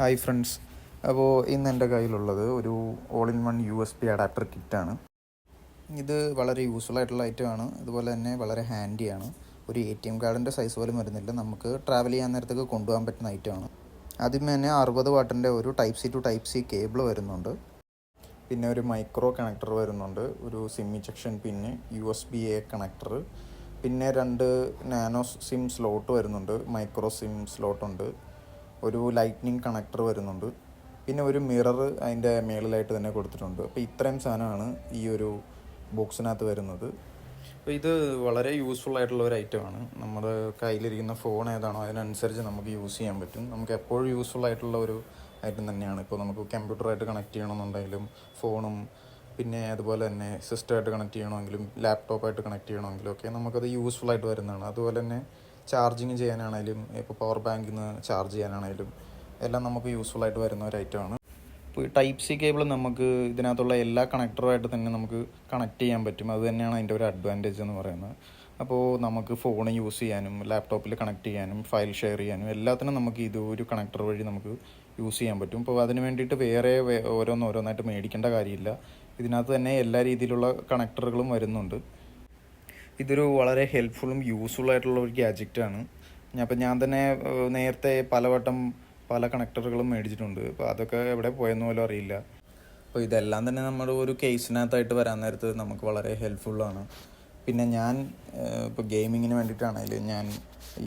Hi friends അപ്പോൾ ഇന്ന് എന്റെ കയ്യിലുള്ളത് ഒരു all in one U S B adapter കിറ്റാണ് ഇത് വളരെ യൂസ്ഫുൾ ആയിട്ടുള്ള ഐറ്റമാണ് അതുപോലെ തന്നെ വളരെ ഹാൻഡിയാണ് ഒരു എ ടി എം കാർഡിന്റെ സൈസ് പോലും വരുന്നില്ല. നമുക്ക് ട്രാവൽ ചെയ്യാൻ നേരത്തേക്ക് കൊണ്ടുപോകാൻ പറ്റുന്ന ഐറ്റമാണ് ആദ്യമേ തന്നെ അറുപത് വാട്ടിന്റെ ഒരു type C to type C cable വരുന്നുണ്ട്. പിന്നെ ഒരു മൈക്രോ കണക്ടർ വരുന്നുണ്ട്. ഒരു സിം ഇജക്ഷൻ പിന്നെ U S B A connector പിന്നെ രണ്ട് നാനോ സിം സ്ലോട്ട് വരുന്നുണ്ട്. മൈക്രോ സിം സ്ലോട്ടുണ്ട് ഒരു ലൈറ്റ്നിങ് കണക്ടർ വരുന്നുണ്ട്. പിന്നെ ഒരു മിറർ അതിന്റെ മേളിലായിട്ട് തന്നെ കൊടുത്തിട്ടുണ്ട്. അപ്പോൾ ഇത്രയും സാധനമാണ് ഈ ഒരു ബോക്സിനകത്ത് വരുന്നത്. അപ്പോൾ ഇത് വളരെ യൂസ്ഫുൾ ആയിട്ടുള്ള ഒരു ഐറ്റം ആണ്. നമ്മുടെ കയ്യിലിരിക്കുന്ന ഫോൺ ഏതാണോ അതിനനുസരിച്ച് നമുക്ക് യൂസ് ചെയ്യാൻ പറ്റും. നമുക്ക് എപ്പോഴും യൂസ്ഫുൾ ആയിട്ടുള്ള ഒരു ഐറ്റം തന്നെയാണ്. ഇപ്പോൾ നമുക്ക് കമ്പ്യൂട്ടറായിട്ട് കണക്ട് ചെയ്യണമെന്നുണ്ടെങ്കിലും ഫോണും പിന്നെ അതുപോലെ തന്നെ സിസ്റ്റമായിട്ട് കണക്ട് ചെയ്യണമെങ്കിലും ലാപ്ടോപ്പായിട്ട് കണക്ട് ചെയ്യണമെങ്കിലും ഒക്കെ നമുക്കത് യൂസ്ഫുൾ ആയിട്ട് വരുന്നതാണ്. അതുപോലെ തന്നെ ചാർജിങ് ചെയ്യാനാണെങ്കിലും ഇപ്പോൾ പവർ ബാങ്കിൽ നിന്ന് ചാർജ് ചെയ്യാനാണെങ്കിലും എല്ലാം നമുക്ക് യൂസ്ഫുൾ ആയിട്ട് വരുന്ന ഒരു ഐറ്റമാണ് ഇപ്പോൾ ടൈപ്പ് സി കേബിൾ നമുക്ക് ഇതിനകത്തുള്ള എല്ലാ കണക്ടറുമായിട്ട് തന്നെ നമുക്ക് കണക്ട് ചെയ്യാൻ പറ്റും. അത് തന്നെയാണ് അതിന്റെ ഒരു അഡ്വാന്റേജ് എന്ന് പറയുന്നത്. അപ്പോൾ നമുക്ക് ഫോൺ യൂസ് ചെയ്യാനും ലാപ്ടോപ്പിൽ കണക്ട് ചെയ്യാനും ഫയൽ ഷെയർ ചെയ്യാനും എല്ലാത്തിനും നമുക്ക് ഇത് ഒരു കണക്ടർ വഴി നമുക്ക് യൂസ് ചെയ്യാൻ പറ്റും. അപ്പോൾ അതിന് വേണ്ടിയിട്ട് വേറെ ഓരോന്നോരോന്നായിട്ട് മേടിക്കേണ്ട കാര്യമില്ല. ഇതിനകത്ത് തന്നെ എല്ലാ രീതിയിലുള്ള കണക്ടറുകളും വരുന്നുണ്ട്. ഇതൊരു വളരെ ഹെൽപ്ഫുള്ളും യൂസ്ഫുൾ ആയിട്ടുള്ള ഒരു ഗാജറ്റാണ് ഞാൻ അപ്പം ഞാൻ തന്നെ നേരത്തെ പലവട്ടം പല കണക്ടറുകളും മേടിച്ചിട്ടുണ്ട്. അപ്പോൾ അതൊക്കെ എവിടെ പോയെന്ന് പോലും അറിയില്ല. അപ്പോൾ ഇതെല്ലാം തന്നെ നമ്മൾ ഒരു കേസിനകത്തായിട്ട് വരാൻ നേരത്ത് നമുക്ക് വളരെ ഹെൽപ്ഫുള്ളാണ് പിന്നെ ഞാൻ ഇപ്പോൾ ഗെയിമിങ്ങിന് വേണ്ടിയിട്ടാണെങ്കിലും ഞാൻ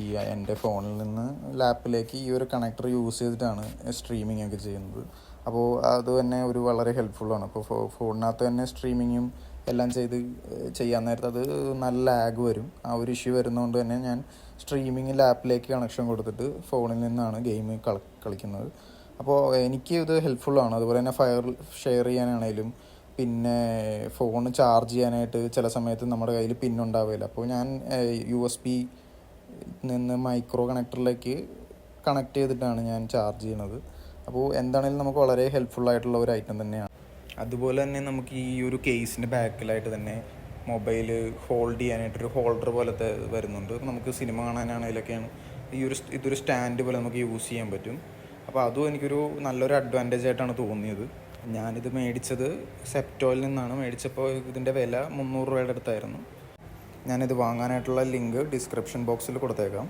ഈ എന്റെ ഫോണിൽ നിന്ന് ലാപ്പിലേക്ക് ഈ ഒരു കണക്ടർ യൂസ് ചെയ്തിട്ടാണ് സ്ട്രീമിംഗ് ഒക്കെ ചെയ്യുന്നത്. അപ്പോൾ അത് തന്നെ ഒരു വളരെ ഹെൽപ്ഫുള്ളാണ് അപ്പോൾ ഫോണിനകത്ത് തന്നെ സ്ട്രീമിങ്ങും എല്ലാം ചെയ്ത് ചെയ്യാൻ നേരത്ത് അത് നല്ല ലാഗ് വരും. ആ ഒരു ഇഷ്യൂ വരുന്നതുകൊണ്ട് തന്നെ ഞാൻ സ്ട്രീമിംഗ് ആപ്പിലേക്ക് കണക്ഷൻ കൊടുത്തിട്ട് ഫോണിൽ നിന്നാണ് ഗെയിം കളിക്കുന്നത്. അപ്പോൾ എനിക്ക് ഇത് ഹെൽപ്ഫുള്ളാണ് അതുപോലെ തന്നെ ഫയർ ഷെയർ ചെയ്യാനാണേലും പിന്നെ ഫോൺ ചാർജ് ചെയ്യാനായിട്ട് ചില സമയത്ത് നമ്മുടെ കയ്യിൽ പിന്നുണ്ടാവില്ല അപ്പോൾ ഞാൻ യു എസ് ബി നിന്ന് മൈക്രോ കണക്ടറിലേക്ക് കണക്ട് ചെയ്തിട്ടാണ് ഞാൻ ചാർജ് ചെയ്യുന്നത്. അപ്പോൾ എന്താണെങ്കിലും നമുക്ക് വളരെ ഹെൽപ്ഫുൾ ആയിട്ടുള്ള ഒരു ഐറ്റം തന്നെയാണ്. അതുപോലെ തന്നെ നമുക്ക് ഈ ഒരു കേസിന്റെ ബാക്കിലായിട്ട് തന്നെ മൊബൈൽ ഹോൾഡ് ചെയ്യാനായിട്ടൊരു ഹോൾഡർ പോലത്തെ വരുന്നുണ്ട്. നമുക്ക് സിനിമ കാണാനാണെങ്കിലൊക്കെയാണ് ഈ ഒരു ഇതൊരു സ്റ്റാൻഡ് പോലെ നമുക്ക് യൂസ് ചെയ്യാൻ പറ്റും. അപ്പോൾ അതും എനിക്കൊരു നല്ലൊരു അഡ്വാന്റേജ് ആയിട്ടാണ് തോന്നിയത്. ഞാനിത് മേടിച്ചത് സെപ്റ്റോയിൽ നിന്നാണ്. മേടിച്ചപ്പോൾ ഇതിന്റെ വില മുന്നൂറ് രൂപയുടെ അടുത്തായിരുന്നു. ഞാനിത് വാങ്ങാനായിട്ടുള്ള ലിങ്ക് ഡിസ്ക്രിപ്ഷൻ ബോക്സിൽ കൊടുത്തേക്കാം.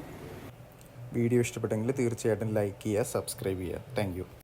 വീഡിയോ ഇഷ്ടപ്പെട്ടെങ്കിൽ തീർച്ചയായിട്ടും ലൈക്ക് ചെയ്യുക സബ്സ്ക്രൈബ് ചെയ്യുക. താങ്ക്